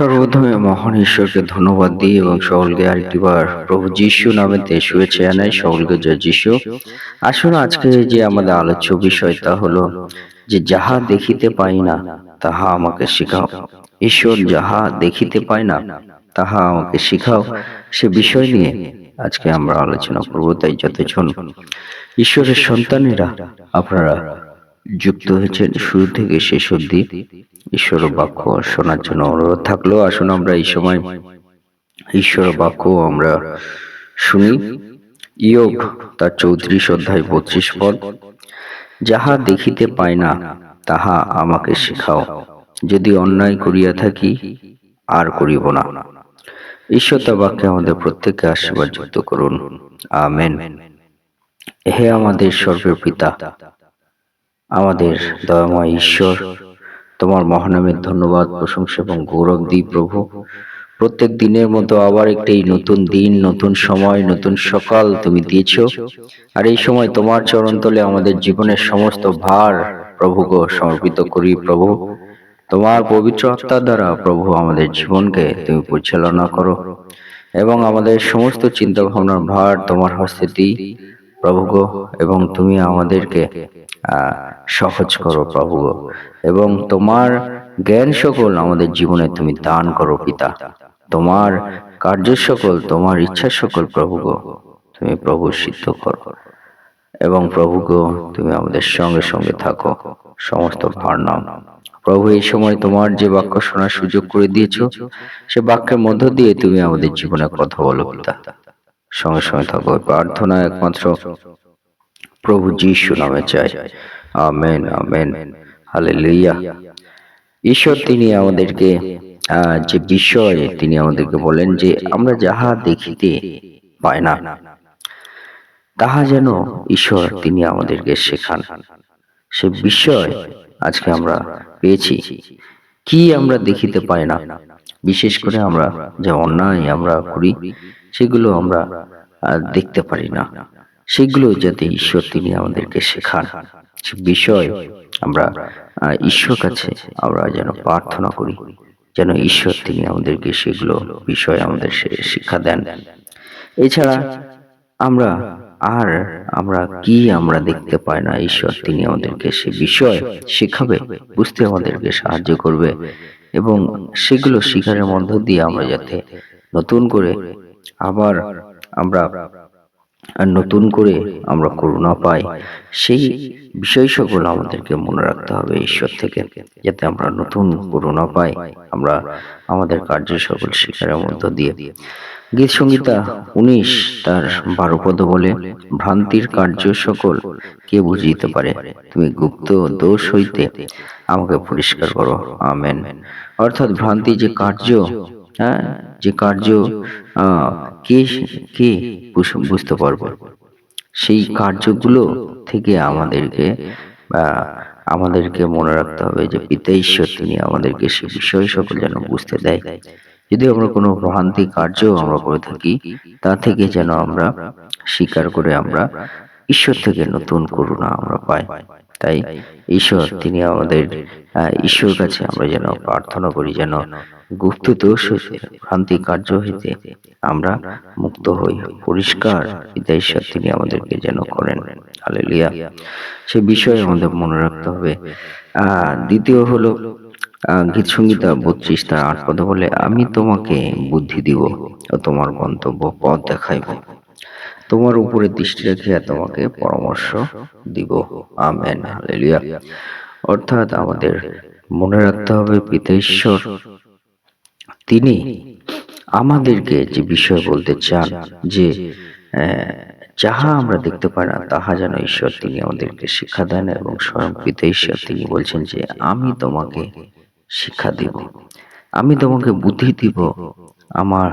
সর্বপ্রথমে মহান ঈশ্বরকে ধন্যবাদ দিই এবং সকলকে আরেকটিবার প্রভু যিশু নামেতে শুভেচ্ছা জানাই, সকলকে জয় যিশু। আসুন আজকে যে আমাদের আলোচ্য বিষয় তা হলো যে যাহা দেখিতে পাই না, তাহা আমাকে শিখাও। ঈশ্বর যাহা দেখিতে পাই না, তাহা আমাকে শিখাও। সে বিষয় নিয়ে আজকে আমরা আলোচনা করব, তাই যতজন ঈশ্বরের সন্তানেরা, আপনারা যুক্ত হয়েছেন শুরু থেকে শেষ অবধি। ঈশ্বর বাক্য শোনার জন্য অনুরোধ থাকল। আসুন আমরা এই সময় ঈশ্বর বাক্য আমরা শুনি। ইয়োগ তার চৌত্রিশ অধ্যায় বত্রিশ পদ, যাহা দেখিতে পাই না, তাহা আমাকে শেখাও। যদি অন্যায় করিয়া থাকি, আর করিব না। ঈশ্বর তা বাক্যে আমাদের প্রত্যেককে আশীর্বাদ যুক্ত করুন। আমেন। হে আমাদের সর্বের পিতা আমাদের দয়াময় ঈশ্বর, তোমার মহানামের ধন্যবাদ, প্রশংসা এবং গৌরব দিই প্রভু। প্রত্যেক দিনের মতো আবার একটি নতুন দিন, নতুন সময়, নতুন সকাল তুমি দিয়েছ। আর এই সময় তোমার চরণতলে আমাদের জীবনের সমস্ত ভার প্রভুকে সমর্পিত করি প্রভু। তোমার পবিত্র আত্মার দ্বারা প্রভু আমাদের জীবনকে তুমি পরিচালনা করো এবং আমাদের সমস্ত চিন্তা ভাবনার ভার তোমার হস্তে দিই। প্রভু গো, এবং তুমি আমাদেরকে সহজ করো প্রভু গো। এবং তোমার জ্ঞান সকল আমাদের জীবনে তুমি দান করো পিতা। তোমার কার্য সকল তোমার ইচ্ছা সকল প্রভু গো, তুমি প্রভু সিদ্ধ করো। এবং প্রভু গো, তুমি আমাদের সঙ্গে সঙ্গে থাকো, সমস্ত ভার নাও। প্রভু, এই সময় তোমার যে বাক্য শোনার সুযোগ করে দিয়েছ, সে বাক্যের মধ্য দিয়ে তুমি আমাদের জীবনে কথা বলো পিতা। সঙ্গে সঙ্গে থাকো, প্রার্থনা একমাত্র প্রভু যিশু নামে চাই। Amen amen. হালেলুয়া। ঈশ্বর, তিনি আমাদেরকে যে বিষয়ে, তিনি আমাদেরকে বলেন যে আমরা যাহা দেখিতে পাই না, তাহা যেন ঈশ্বর, তিনি আমাদেরকে শেখান। সে বিষয় আজকে আমরা পেয়েছি। কি আমরা দেখিতে পাই না? বিশেষ করে আমরা যে অন্যায় আমরা করি সেগুলো আমরা দেখতে পারি না। সেগুলো যাতে ঈশ্বর তিনি আমাদেরকে শেখান, সে বিষয় আমরা ঈশ্বর কাছে আমরা যেন প্রার্থনা করি, যেন ঈশ্বর তিনি আমাদেরকে সেগুলো বিষয় আমাদের শিক্ষা দেন। এছাড়া আমরা আর আমরা কি আমরা দেখতে পাই না, ঈশ্বর তিনি আমাদেরকে সে বিষয় শেখাবে, বুঝতে আমাদেরকে সাহায্য করবে এবং সেগুলো শিখারের মধ্য দিয়ে আমরা যাতে নতুন করে আবার আমরা নতুন করে আমরা করুণা পাই। সেই বিষয় সকল আমাদেরকে মনে রাখতে হবে ঈশ্বর থেকে, যাতে আমরা নতুন করুণা পাই, আমরা আমাদের কার্য সকল শিকারের মধ্য দিয়ে। গীত সংগীতা উনিশ তার বারো পদ বলে, ভ্রান্তির কার্য সকল কে বুঝিতে পারে? তুমি গুপ্ত দোষ হইতে আমাকে পরিষ্কার করো। আমেন। অর্থাৎ ভ্রান্তি যে কার্য হ্যাঁ? যে কার্য কে কে বুঝতে পারব? সেই কার্যগুলো থেকে আমাদেরকে আমাদেরকে মনে রাখতে হবে যে পিতা ঈশ্বর, তিনি আমাদেরকে সে বিষয় সকল যেন বুঝতে দেয়। যদি আমরা কোনো ভ্রান্তি কার্য আমরা করে থাকি, তা থেকে যেন আমরা স্বীকার করে আমরা ঈশ্বর থেকে নতুন করুণা আমরা পাই। তাই ঈশ্বর, তিনি আমাদের ঈশ্বর কাছে আমরা যেন প্রার্থনা করি যেন গুপ্ত দোষ হইতে ভ্রান্তি কার্য হইতে আমরা মুক্ত হই। পরিষ্কার ঈশ্বর তিনি আমাদেরকে যেন করেন। হালেলুয়া সে বিষয়ে আমাদের মনে রাখতে হবে। দ্বিতীয় হলো গীত সংগীতা বত্রিশ তার আট পদে বলে, আমি তোমাকে বুদ্ধি দিব ও তোমার গন্তব্য পথ দেখাইব। তোমার উপরে দৃষ্টি রাখিয়া তোমাকে পরামর্শ দিব। আমেন। হালেলুয়া। অর্থাৎ আমাদের মনে রাখতে হবে, পিতা ঈশ্বর, তিনি আমাদেরকে যে বিষয় বলতে চান, যে যাহা আমরা দেখতে পাই না, তাহা যেন ঈশ্বর তিনি আমাদেরকে শিক্ষা দেন এবং স্বয়ং পিতা ঈশ্বর তিনি বলছেন যে, আমি তোমাকে শিক্ষা দিব। আমি তোমাকে বুদ্ধি দিব। আমার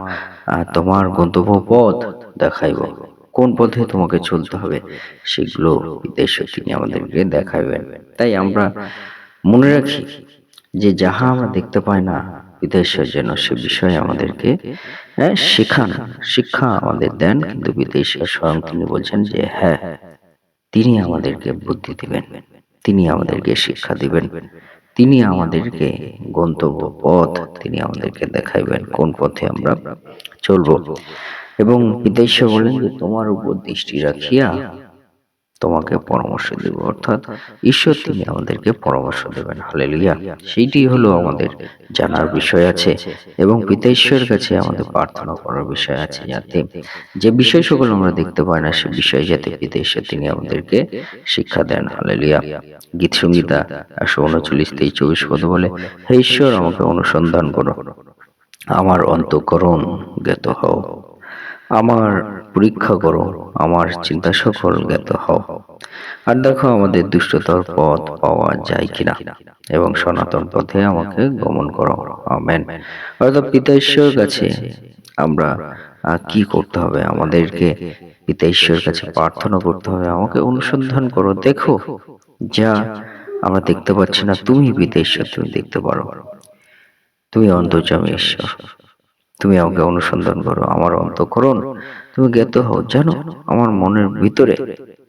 তোমার গন্তব্য পথ দেখাইব। কোন পথে তোমাকে চলতে হবে সেগুলো পিতা তিনি আমাদেরকে দেখাইবেন। তাই আমরা মনে রাখি যে যাহা আমরা দেখতে পাই না ঈশ্বর যেন সে বিষয়ে আমাদেরকে হ্যাঁ, শেখান শিক্ষা আমাদের দেন কিন্তু ঈশ্বর স্বয়ং তিনি বলছেন যে হ্যাঁ তিনি আমাদেরকে বুদ্ধি দিবেন তিনি আমাদেরকে শিক্ষা দিবেন তিনি আমাদেরকে গন্তব্য পথ তিনি আমাদেরকে দেখাইবেন কোন পথে আমরা চলব। এবং পিতাইশা বলেন যে তোমার উপর দৃষ্টি রাখিয়া তোমাকে পরামর্শ দেব। অর্থাৎ ঈশ্বর তিনি আমাদেরকে পরামর্শ দেবেন। হালেলুয়া সেইটি হলো আমাদের জানার বিষয় আছে এবং পিতা ঈশ্বরের কাছে আমাদের প্রার্থনা করার বিষয় আছে যাতে যে বিষয় সকল আমরা দেখতে পাই না সে বিষয়ে যাতে পিতা ঈশ্বর তিনি আমাদেরকে শিক্ষা দেন। হালেলুয়া গীত সঙ্গীতা একশো উনচল্লিশ তেইশ চব্বিশ পদ বলে হে ঈশ্বর আমাকে অনুসন্ধান করো। আমার অন্তঃকরণ জ্ঞাত হও। আমার পরীক্ষা করো, আমার চিন্তা সকল জ্ঞাত হও। আর দেখো আমাদের দুষ্টতর পথ পাওয়া যায় কিনা, এবং সনাতন পথে আমাকে গমন করো। আমেন। অর্থাৎ পিতা ঈশ্বরের কাছে আমরা কি করতে হবে? আমাদেরকে পিতা ঈশ্বরের কাছে প্রার্থনা করতে হবে। আমাকে অনুসন্ধান করো। দেখো, যা আমরা দেখতে পাচ্ছি না, তুমি পিতা ঈশ্বর, তুমি দেখতে পারো। তুমি অন্তর্জামী ঈশ্বর। তুমি আমাকে অনুসন্ধান করো, আমার অন্তঃকরণ তুমি জ্ঞাত হও। জানো, আমার মনের ভিতরে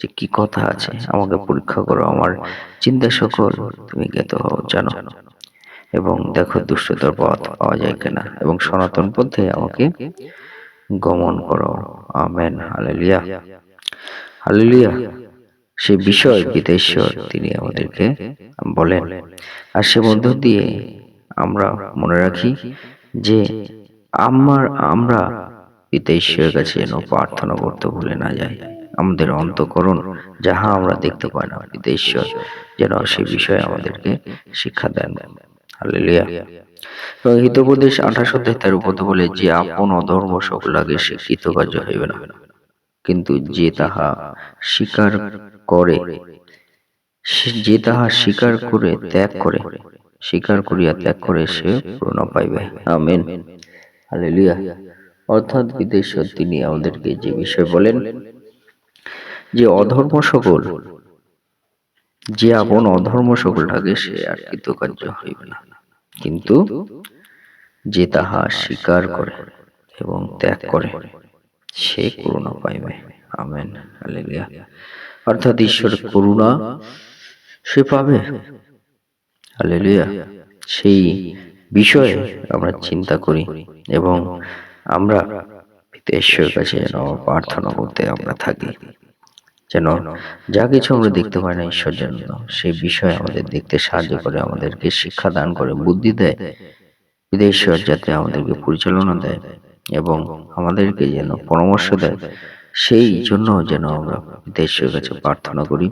যে কি কথা আছে, আমাকে পরীক্ষা করো, আমার চিন্তা সকল তুমি জ্ঞাত হও, জানো। এবং দেখো দুষ্টতার পথ পাওয়া যায় কিনা, এবং সনাতন পথে আমাকে গমন করো। Amen, hallelujah. হালেলিয়া। সে বিষয় বিদেশ্বর তিনি আমাদেরকে বলেন। আর সে মধ্য দিয়ে আমরা মনে রাখি যে আমার আমরা পিতা ঈশ্বরের কাছে যেন প্রার্থনা করতে ভুলে না যাই। আমাদের অন্তকরণ যাহা আমরা দেখতে পাই না পিতা ঈশ্বর যেন সে বিষয়ে আমাদেরকে শিক্ষা দেন। হালেলুয়া। হিতোপদেশ আঠাশ অধ্যায় তার বলে যে আপন অধর্ম সকলাগে সে কৃতকার্য হইবে না। কিন্তু যে তাহা স্বীকার করে যে তাহা স্বীকার করে ত্যাগ করে স্বীকার করিয়া ত্যাগ করে সে পূর্ণ পাইবে। আমেন। হালেলুয়া। অর্থাৎ বিদেশ্বর তিনি আমাদেরকে যে বিষয় বলেন যে অধর্ম সকল, যে আপন অধর্ম সকল থাকে সে আর কৃতকার্য হইবে না। কিন্তু যে তাহা স্বীকার করে এবং ত্যাগ করে, সে করুণা পাইবে। আমেন। হালেলুয়া। অর্থাৎ ঈশ্বর করুণা সে পাবে। হালেলুয়া। সেই বিষয়ে আমরা চিন্তা করি এবং আমরা ঈশ্বরের কাছে যেন প্রার্থনা করতে আমরা থাকি। যেন যা কিছু আমরা দেখতে পাই না ঈশ্বর যেন সেই বিষয়ে আমাদের দেখতে সাহায্য করে আমাদেরকে শিক্ষা দান করে বুদ্ধি দেয় ঈশ্বর যাতে আমাদেরকে পরিচালনা দেয় এবং আমাদেরকে যেন পরামর্শ দেয় সেই জন্য যেন আমরা ঈশ্বরের কাছে প্রার্থনা করি।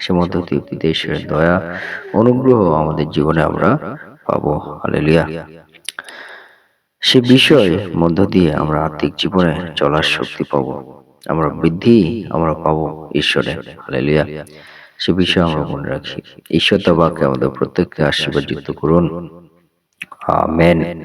সে মধ্য দিয়ে ঈশ্বরের দয়া অনুগ্রহ আমাদের জীবনে আমরা পাবো। হালেলুয়া। সে বিষয় মধ্য দিয়ে আমরা আত্মিক জীবনে চলার শক্তি পাবো। আমরা বৃদ্ধি আমরা পাবো ঈশ্বরে। হালেলুয়া। সে বিষয়ে আমরা মনে রাখি ঈশ্বর বাক্যে আমাদের প্রত্যেককে আশীর্বাদ করুন। আমেন।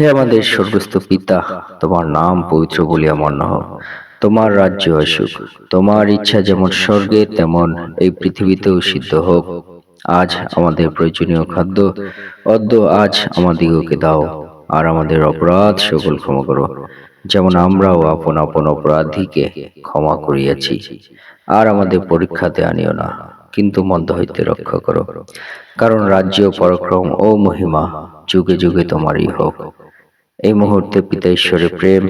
হে আমাদের স্বর্গস্থ পিতা তোমার নাম পবিত্র বলিয়া মন্য হোক তোমার রাজ্য আসুক তোমার ইচ্ছা যেমন স্বর্গে তেমন এই পৃথিবীতেও সিদ্ধ হোক। আজ আমাদের প্রয়োজনীয় খাদ্য অদ্য আজ আমাদিগকে দাও, আর আমাদের অপরাধ সকল ক্ষমা করো। যেমন আমরাও আপন আপন অপরাধীকে ক্ষমা করিয়াছি, আর আমাদের পরীক্ষাতে আনিও না, কিন্তু মন্দ হইতে রক্ষা করো। কারণ রাজ্য, পরাক্রম ও মহিমা যুগে যুগে তোমারই হোক। এই মুহূর্তে পিতা ঈশ্বরের প্রেম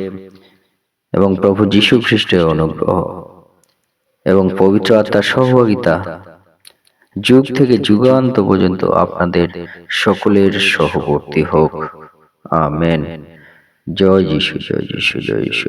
এবং প্রভু যীশু খ্রিস্টের অনুগ্রহ এবং পবিত্র আত্মার সহভাগিতা যুগ থেকে যুগান্ত পর্যন্ত আপনাদের সকলের সহবর্তী হোক। আমেন। জয় যিশু জয় যিশু জয় যিশু।